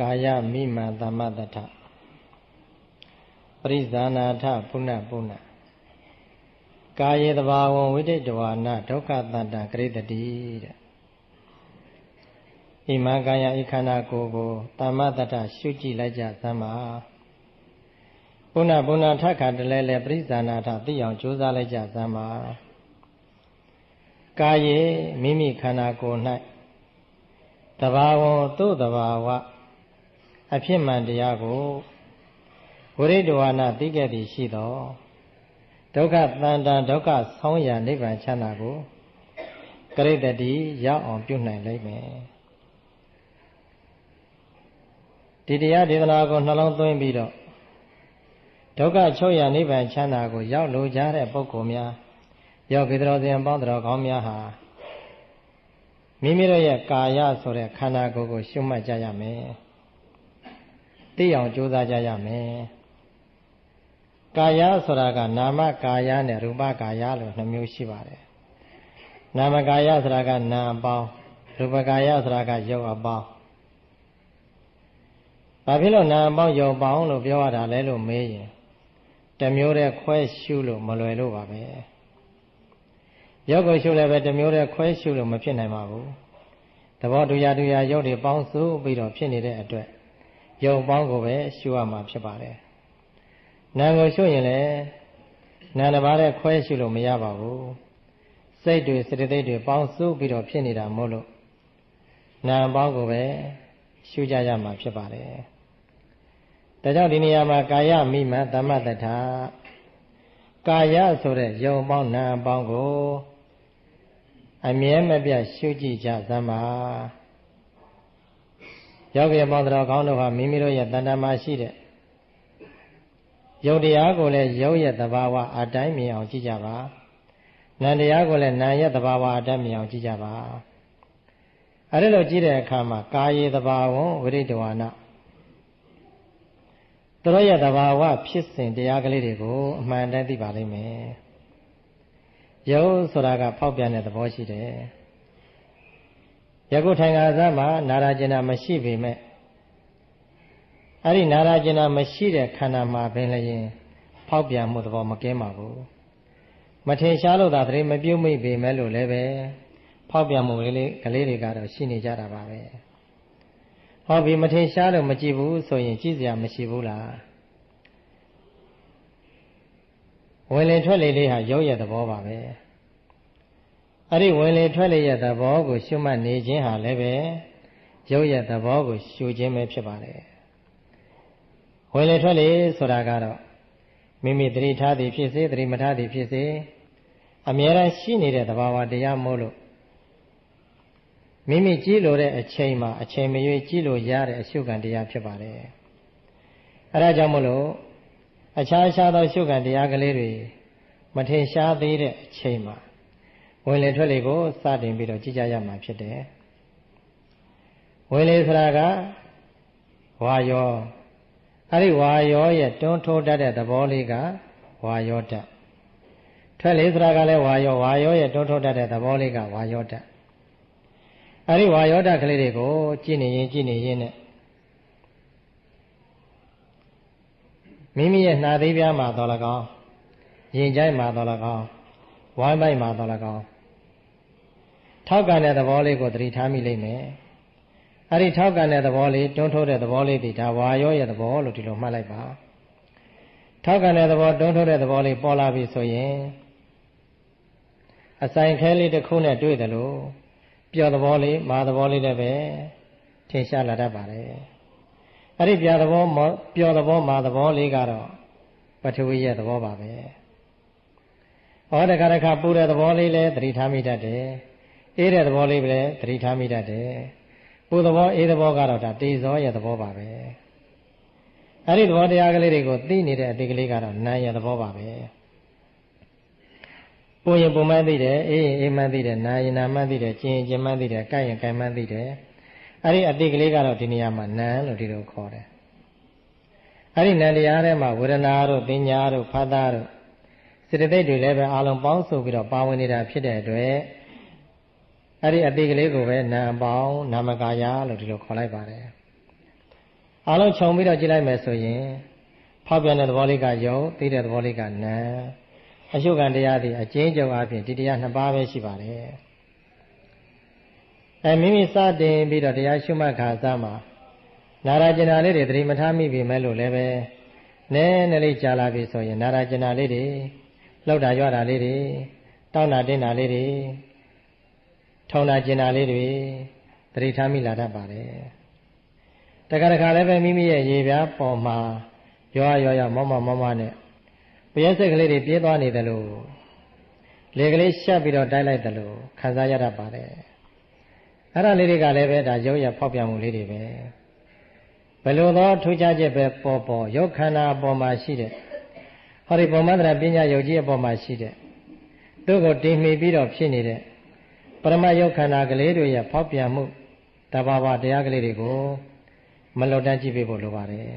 ကာယမိမံသမ္မတထပရိဇာနာထပုဏ္ဏပုဏ္ဏကာယေတဘာဝံဝိတိတဝါနဒုက္ခတတ္တကရိတတိတဲ့ဣမံကာယဤခန္ဓာကိုယ်ကိုသမ္မတထရှုကြည့်လိုက်ကြသမ်းပါပုဏ္ဏပုဏ္ဏထခါတလဲလဲပရိဇာနာထသိအောင်ကြိုးစားလိုက်ကြသမ်းပါကာယေမိမိခန္ဓာကိုယ်၌တဘာဝသို့တဘာဝ အဖြစ်မှန်တရားကိုဝိရိတဝါနာသိခဲ့သည်ရှိသောဒုက္ခတန်တန်ဒုက္ခဆောင်းရာနိဗ္ဗာန်ချမ်းသာကိုကရိတတိရောက်အောင်ပြုနိုင်လိမ့်မယ်ဒီတရားဒေသနာကိုနှလုံးသွင်းပြီးတော့ဒုက္ခချုပ်ရနိဗ္ဗာန်ချမ်းသာကိုရောက်လိုကြတဲ့ပုဂ္ဂိုလ်များရောက်ပြီးတော်စဉ်ပေါင်းတော်ကောင်းများဟာမိမိတို့ရဲ့ကာယဆိုတဲ့ခန္ဓာကိုယ်ကိုရှုမှတ်ကြရမယ် သိအောင်ကြိုးစားကြရမယ်ကာယဆိုတာကနာမကာယနဲ့ရူပကာယလို့နှမျိုးရှိပါတယ်နာမကာယဆိုတာကနာအပေါင်းရူပကာယဆိုတာကရုပ်အပေါင်းဘာဖြစ်လို့နာအပေါင်းရုပ်အပေါင်းလို့ပြောရတာလဲလို့မေးရင်တမျိုးတည်းခွဲရှုလို့မလွယ်လို့ပါပဲရုပ်ကိုရှုလည်းပဲတမျိုးတည်းခွဲရှုလို့မဖြစ်နိုင်ပါဘူးသဘောတူရတူရရုပ်တွေပေါင်းစုပြီးတော့ဖြစ်နေတဲ့အတွက် ရုပ်ပေါင်းကိုပဲရှုရမှာဖြစ်ပါတယ်နာကိုရှုရင်လည်းနာတစ်ပါးနဲ့ခွဲရှုလို့မရပါဘူးစိတ်တွေစတသိက်တွေပေါင်းစုပြီးတော့ဖြစ်နေတာမို့လို့နာပေါင်းကိုပဲရှုကြရမှာဖြစ်ပါတယ်ဒါကြောင့်ဒီနေရာမှာကာယမိမသမ္မတထာကာယဆိုတဲ့ယုံပေါင်းနာပေါင်းကိုအမြဲမပြတ်ရှုကြည့်ကြသမှာ ယောဂီပေါင်းတော်ကောင်းတို့ဟာမိမိတို့ရဲ့တဏ္ဍာမရှိတဲ့ယုတ်တရားကိုလည်းယုတ်ရဲ့သဘာဝအတိုင်းမြင်အောင်ကြည့်ကြပါနံတရားကိုလည်းနံရဲ့သဘာဝအတိုင်းမြင်အောင်ကြည့်ကြပါအဲဒီလိုကြည့်တဲ့အခါမှာကာယေသဘာဝဝိရိတဝါနသူတို့ရဲ့သဘာဝဖြစ်စဉ်တရားကလေးတွေကိုအမှန်တမ်းသိပါလိမ့်မယ်ယုတ်ဆိုတာကဖောက်ပြန်တဲ့သဘောရှိတယ် ယခုထိုင်ခါစားမှာနာရာကျင်တာမရှိပေမဲ့အဲ့ဒီနာရာကျင်နာမရှိတဲ့ခန္ဓာမှာပင်လည်းဖောက်ပြန်မှုသဘောမကင်းပါဘူးမထင်ရှားလို့သာတရေမပြုတ်မိပေမဲ့လို့လည်းပဲဖောက်ပြန်မှုလေးလေးကလေးတွေကတော့ရှိနေကြတာပါပဲဟောပြီမထင်ရှားလို့မကြည့်ဘူးဆိုရင်ကြည့်စရာမရှိဘူးလားဝင်လေထွက်လေလေးဟာရုပ်ရဲ့သဘောပါပဲ အဲ့ဒီဝင်လေထွက်လေရဲ့သဘောကိုရှုမှတ်နေခြင်းဟာလည်းပဲရုပ်ရဲ့သဘောကိုရှုခြင်းပဲဖြစ်ပါတယ်ဝင်လေထွက်လေဆိုတာကတော့မိမိတတိထားသည်ဖြစ်စေတတိမထားသည်ဖြစ်စေအမြဲတမ်းရှိနေတဲ့သဘာဝတရားမို့လို့မိမိကြည့်လို့တဲ့အချိန်မှာအချိန်မရွေးကြည့်လို့ရတဲ့အရှုခံတရားဖြစ်ပါတယ်အဲဒါကြောင့်မလို့အခြားခြားသောရှုခံတရားကလေးတွေမထင်ရှားသေးတဲ့အချိန်မှာ ဝင်လေထွက်လေကိုစတင်ပြီးတော့ကြည့်ကြရမှာဖြစ်တယ်ဝင်လေဆိုတာကဝါယောအဲ့ဒီဝါယောရဲ့တွန်းထိုးတတ်တဲ့သဘောလေးကဝါယောတတ်ထွက်လေဆိုတာကလည်းဝါယောဝါယောရဲ့တွန်းထိုးတတ်တဲ့သဘောလေးကဝါယောတတ်အဲ့ဒီဝါယောတတ်ကလေးတွေကိုကြည့်နေရင်ကြည့်နေရင်နဲ့မိမိရဲ့နှာသေးပြားမှာတော်လကောင်းရင်ကြိုက်မှာတော်လကောင်းဝိုင်းပိုက်မှာတော်လကောင်း ထောက်ကန်တဲ့သဘောလေးကိုသတိထားမိလိမ့်မယ်အဲ့ဒီထောက်ကန်တဲ့သဘောလေးတွန်းထိုးတဲ့သဘောလေးဒီဒါဝါရောရဲ့သဘောလို့ဒီလိုမှတ်လိုက်ပါထောက်ကန်တဲ့သဘောတွန်းထိုးတဲ့သဘောလေးပေါ်လာပြီဆိုရင်အဆိုင်ခဲလေးတစ်ခုနဲ့တွေ့တယ်လို့ပျော်သဘောလေးမာသဘောလေးလည်းပဲထင်ရှားလာတတ်ပါတယ်အဲ့ဒီပြသဘောပျော်သဘောမာသဘောလေးကတော့ပထဝီရဲ့သဘောပါပဲဟောတခါတခါပူတဲ့သဘောလေးလည်းသတိထားမိတတ်တယ် အေးတဲ့သဘောလေးပဲသတိထားမိတတ်တယ်ပူသဘောအေးသဘောကတော့ဒါတေဇောရဲ့သဘောပါပဲအဲ့ဒီသဘောတရားကလေးတွေကိုသိနေတဲ့အတိတ်ကလေးကတော့နာရဲ့သဘောပါပဲပူရင်ပူမှန်းသိတယ်အေးရင်အေးမှန်းသိတယ်နာရင်နာမှန်းသိတယ်ကျင်ရင်ကျင်မှန်းသိတယ်ကြိုက်ရင်ကြိုက်မှန်းသိတယ်အဲ့ဒီအတိတ်ကလေးကတော့ဒီနေရာမှာနာလို့ဒီလိုခေါ်တယ်အဲ့ဒီနာတရားထဲမှာဝေဒနာတို့ပညာတို့ဖသတို့စေတသိက်တွေလည်းပဲအလုံးပေါင်းစုပြီးတော့ပါဝင်နေတာဖြစ်တဲ့အတွက် အဲ့ဒီအတိတ်ကလေးကိုပဲနာပေါင်းနာမကာယလို့ဒီလိုခေါ်လိုက်ပါတယ်အလုံးခြုံပြီးတော့ကြည့်လိုက်မယ်ဆိုရင်ဖောက်ပြန်တဲ့သဘောလေးကယုံသိတဲ့သဘောလေးကနာအရှုခံတရားသည်အကျဉ်းချုပ်အပြင်ဒီတရားနှစ်ပါးပဲရှိပါတယ်အဲမိမိစတင်ပြီးတော့တရားရှုမှတ်ခါစားမှာနာရာကျင်နာလေးတွေသတိမထားမိပြီမဲ့လို့လည်းပဲနည်းနည်းလေးကြာလာပြီဆိုရင်နာရာကျင်နာလေးတွေလှုပ်တာရွတာလေးတွေတောင်းတာတင်းတာလေးတွေ ထုံတာကျင်တာလေးတွေသတိထားမိလာတတ်ပါတယ်တခါတခါလည်းပဲမိမိရဲ့ရေပြားပေါ်မှာရွာရွာရွာမောမောမောမောနဲ့ပရက်စိတ်ကလေးတွေပြေးသွားနေတယ်လို့လေကလေးရှက်ပြီးတော့တိုက်လိုက်တယ်လို့ခံစားရတတ်ပါတယ်အဲ့ဒါလေးတွေကလည်းပဲဒါရုပ်ရဖောက်ပြန်မှုလေးတွေပဲဘယ်လိုသောထူးခြားချက်ပဲပေါ်ပေါ်ရုပ်ခန္ဓာအပေါ်မှာရှိတဲ့ဟောဒီပုံမှန်တရားပညာယုတ်ကြီးအပေါ်မှာရှိတဲ့သူ့ကိုတင်မိပြီးတော့ဖြစ်နေတဲ့ပ ရမယုတ်ခန္ဓာကလေးတွေရဲ့ဖောက်ပြန်မှုတဘာဝတရားကလေးတွေကိုမလွတ်တမ်းကြည့်ပေးဖို့လိုပါတယ်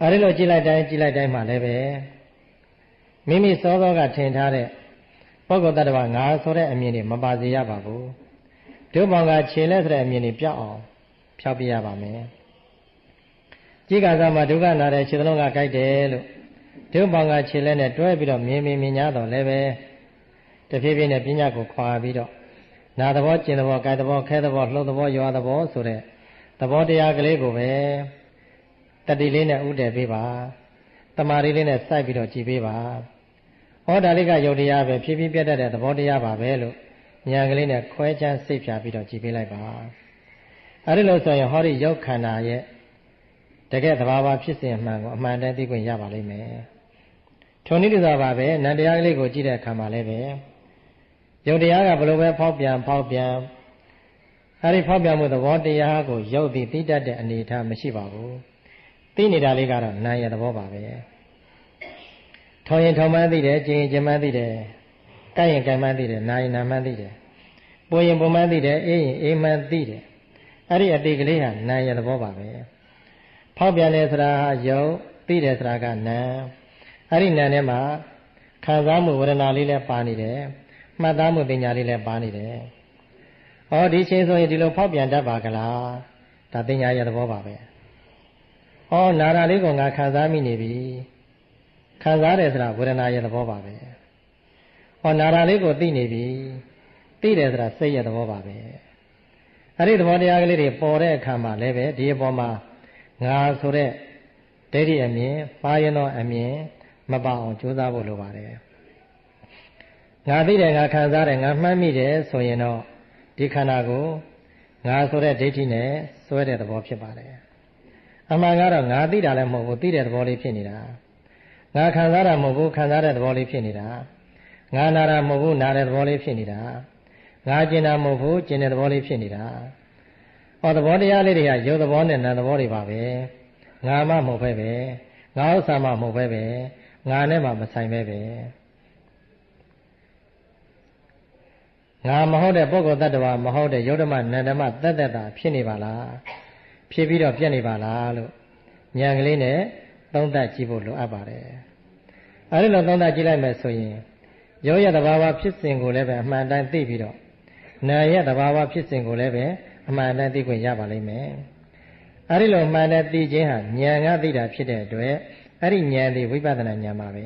အဲဒီလိုကြည့်လိုက်တိုင်းကြည့်လိုက်တိုင်းမှလည်းပဲမိမိစောစောကထင်ထားတဲ့ပုဂ္ဂိုလ်တ attva ငါဆိုတဲ့အမြင်တွေမပါစေရပါဘူးဒုဘောင်ကခြေလက်ဆိုတဲ့အမြင်တွေပြောက်အောင်ဖြောက်ပြရပါမယ်ကြည့်ကစားမှာဒုက္ခနာတဲ့ခြေသလုံးကကြိုက်တယ်လို့ဒုဘောင်ကခြေလက်နဲ့တွဲပြီးတော့မြင်မြင်မြင်ရတော့လည်းပဲ တဖြည်းဖြည်းနဲ့ပညာကိုခွာပြီးတော့နာသဘောကျင်သဘောကြိုက်သဘောခဲသဘောလှုပ်သဘောရွာသဘောဆိုတဲ့သဘောတရားကလေးကိုပဲတတိလေးနဲ့ဥတည်ပေးပါတမာရီလေးနဲ့စိုက်ပြီးတော့ကြည်ပေးပါဟောဒါလေးကယုတ်တရားပဲဖြည်းဖြည်းပြတ်တတ်တဲ့သဘောတရားပါပဲလို့ဉာဏ်ကလေးနဲ့ခွဲခြမ်းစိတ်ဖြာပြီးတော့ကြည်ပေးလိုက်ပါအဲဒီလိုဆိုရင်ဟောဒီယုတ်ခန္ဓာရဲ့တကယ်သဘာဝဖြစ်စဉ်အမှန်ကိုအမှန်တည်းသိခွင့်ရပါလိမ့်မယ်ထုံနည်းတူစွာပါပဲနန္တရားကလေးကိုကြည့်တဲ့အခါမှာလည်းပဲ ယုတ်တရားကဘလို့ပဲဖောက်ပြန်ဖောက်ပြန်အဲဒီဖောက်ပြန်မှုသဘောတရားကိုယုတ်ပြီးသိတတ်တဲ့အနေအထားမရှိပါဘူးသိနေတာလေးကတော့နာရသဘောပါပဲထောင်ရင်ထောင်မှန်းသိတယ်ကျင်ရင်ကျင်မှန်းသိတယ်ကြိုက်ရင်ကြိုက်မှန်းသိတယ်နာရင်နာမှန်းသိတယ်ပူရင်ပူမှန်းသိတယ်အေးရင်အေးမှန်းသိတယ်အဲ့ဒီအတိတ်ကလေးဟာနာရသဘောပါပဲဖောက်ပြန်တယ်ဆိုတာယုတ်သိတယ်ဆိုတာကနာအဲ့ဒီနာထဲမှာခံစားမှုဝေဒနာလေးလည်းပါနေတယ် မှတ်သားမှုပညာလေးလည်းပါနေတယ်ဟောဒီချိန်ဆိုရင်ဒီလိုဖောက်ပြန်တတ်ပါကလားဒါပညာရသဘောပါပဲဟောနာတာလေးကငါခံစားမိနေပြီခံစားတယ်ဆိုတာဝေဒနာရဲ့သဘောပါပဲဟောနာတာလေးကိုသိနေပြီသိတယ်ဆိုတာစိတ်ရဲ့သဘောပါပဲအဲ့ဒီသဘောတရားကလေးတွေပေါ်တဲ့အခါမှာလည်းပဲဒီအပေါ်မှာငါဆိုတဲ့ဒိဋ္ဌိအမြင်ပါရင်တော့အမြင်မပအောင်ကြိုးစားဖို့လိုပါတယ် ငါသိတယ်ငါခံစားတယ်ငါမှတ်မိတယ်ဆိုရင်တော့ဒီခန္ဓာကိုငါဆိုတဲ့ဒိဋ္ဌိနဲ့စွဲတဲ့သဘောဖြစ်ပါတယ်အမှန်ကတော့ငါသိတာလည်းမဟုတ်ဘူးသိတဲ့သဘောလေးဖြစ်နေတာငါခံစားတာမဟုတ်ဘူးခံစားတဲ့သဘောလေးဖြစ်နေတာငါနာတာမဟုတ်ဘူးနာတဲ့သဘောလေးဖြစ်နေတာငါကျင်တာမဟုတ်ဘူးကျင်တဲ့သဘောလေးဖြစ်နေတာဟောသဘောတရားလေးတွေကရုပ်သဘောနဲ့နာသဘောတွေပါပဲငါမှမဟုတ်ပဲပဲငါဥစ္စာမှမဟုတ်ပဲပဲငါနဲ့မှမဆိုင်ပဲပဲ ငါမဟုတ်တဲ့ပုဂ္ဂိုလ်တ attva မဟုတ်တဲ့ယုတ်ဓမ္မနန္ဓမ္မတသက်တာဖြစ်နေပါလားဖြစ်ပြီးတော့ပြက်နေပါလားလို့ဉာဏ်ကလေးနဲ့သုံးသပ်ကြည့်ဖို့လိုအပ်ပါတယ်အဲဒီလိုသုံးသပ်ကြည့်လိုက်မယ်ဆိုရင်ယောရသဘာဝဖြစ်စဉ်ကိုလည်းပဲအမှန်တန်သိပြီးတော့နာရသဘာဝဖြစ်စဉ်ကိုလည်းပဲအမှန်တန်သိခွင့်ရပါလိမ့်မယ်အဲဒီလိုမှန်တဲ့သိခြင်းဟာဉာဏ်ကသိတာဖြစ်တဲ့အတွက်အဲ့ဒီဉာဏ်ဒီဝိပဿနာဉာဏ်ပါပဲ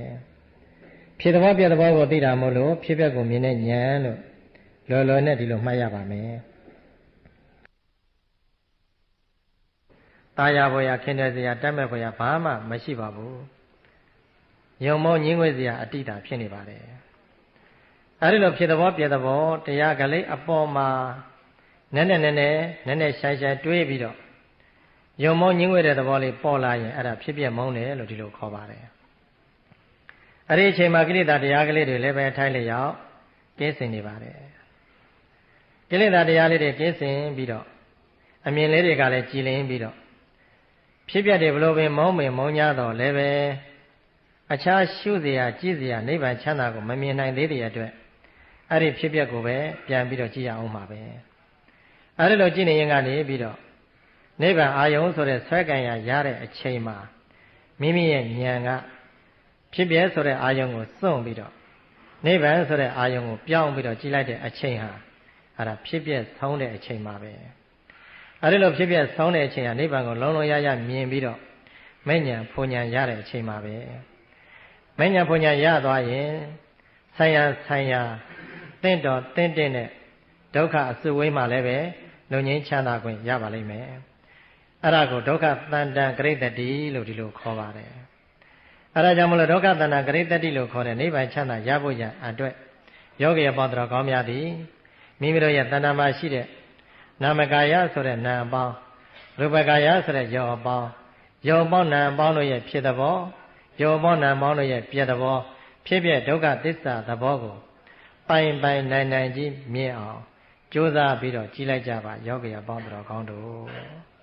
ဖြစ်သဘောပြသဘောကိုသိတာမို့လို့ဖြစ်ပျက်ကိုမြင်တဲ့ဉာဏ်လို့ လောလောနဲ့ဒီလိုမှတ်ရပါမယ်ตายာဘောရခင်တဲ့စရာတက်မဲ့ဘောရဘာမှမရှိပါဘူးယုံမောညင်းငွေစရာအတိတာဖြစ်နေပါတယ်အဲဒီလိုဖြစ်သဘောပြသဘောတရားကလေးအပေါ်မှာနည်းနည်းနည်းနည်းနည်းနည်းရှိုင်းရှိုင်းတွေးပြီးတော့ယုံမောညင်းငွေတဲ့သဘောလေးပေါ်လာရင်အဲ့ဒါဖြစ်ပြမုန်းတယ်လို့ဒီလိုခေါ်ပါတယ်အဲ့ဒီအချိန်မှာကိလေသာတရားကလေးတွေလည်းပဲထိုင်းလျောက်ကင်းစင်နေပါတယ် ကိလေသာတရားလေးတွေကင်းစင်ပြီးတော့အမြင်လေးတွေကလည်းကြည်လင်ပြီးတော့ဖြစ်ပြတယ်ဘလို့ပင်မုန်းမင်မုန်းကြတော့လည်းပဲအခြားရှုเสียကြည့်เสียနိဗ္ဗာန်ချမ်းသာကိုမမြင်နိုင်သေးတဲ့အတွက်အဲ့ဒီဖြစ်ပျက်ကိုပဲပြန်ပြီးတော့ကြည့်ရအောင်ပါပဲအဲ့ဒီလိုကြည့်နေရင်ကနေပြီးတော့နိဗ္ဗာန်အာယုံဆိုတဲ့ဆွဲကံရရတဲ့အချိန်မှာမိမိရဲ့ဉာဏ်ကဖြစ်ပြဲဆိုတဲ့အာယုံကိုစွန့်ပြီးတော့နိဗ္ဗာန်ဆိုတဲ့အာယုံကိုပြောင်းပြီးတော့ကြည့်လိုက်တဲ့အချိန်ဟာ အဲ့ဒါဖြစ်ပြဲဆုံးတဲ့အချိန်မှာပဲအဲဒီလိုဖြစ်ပြဆောင်းတဲ့အချိန်ကနိဗ္ဗာန်ကိုလုံးလုံးရရမြင်ပြီးတော့မဉ္ဇဉ်ဖုန်ညာရတဲ့အချိန်မှာပဲမဉ္ဇဉ်ဖုန်ညာရသွားရင်ဆိုင်ရာဆိုင်ရာတင့်တော်တင့်တင့်တဲ့ဒုက္ခအစုဝေးမှလည်းပဲလုံငင်းချမ်းသာခွင့်ရပါလိမ့်မယ်အဲ့ဒါကိုဒုက္ခတန်တန်ဂရိတတိလို့ဒီလိုခေါ်ပါတယ်အဲ့ဒါကြောင့်မလို့ဒုက္ခတန်တန်ဂရိတတိလို့ခေါ်တဲ့နိဗ္ဗာန်ချမ်းသာရဖို့ရအတွက်ယောဂီရပေါတော်ကောင်းများသည် မိမိတို့ရဲ့တဏ္ဍာမှာရှိတဲ့နာမကာယဆိုတဲ့နာအပေါင်းရူပကာယဆိုတဲ့ယောအပေါင်းယောအပေါင်းနာအပေါင်းတို့ရဲ့ဖြစ်တဲ့ဘောယောအပေါင်းနာအပေါင်းတို့ရဲ့ပြည့်တဲ့ဘောဖြစ်ပြဒုက္ခသစ္စာသဘောကိုပိုင်ပိုင်နိုင်နိုင်ကြီးမြင်အောင်ကြိုးစားပြီးတော့ကြည်လိုက်ကြပါယောဂီအပေါင်းတော်ကောင်းတို့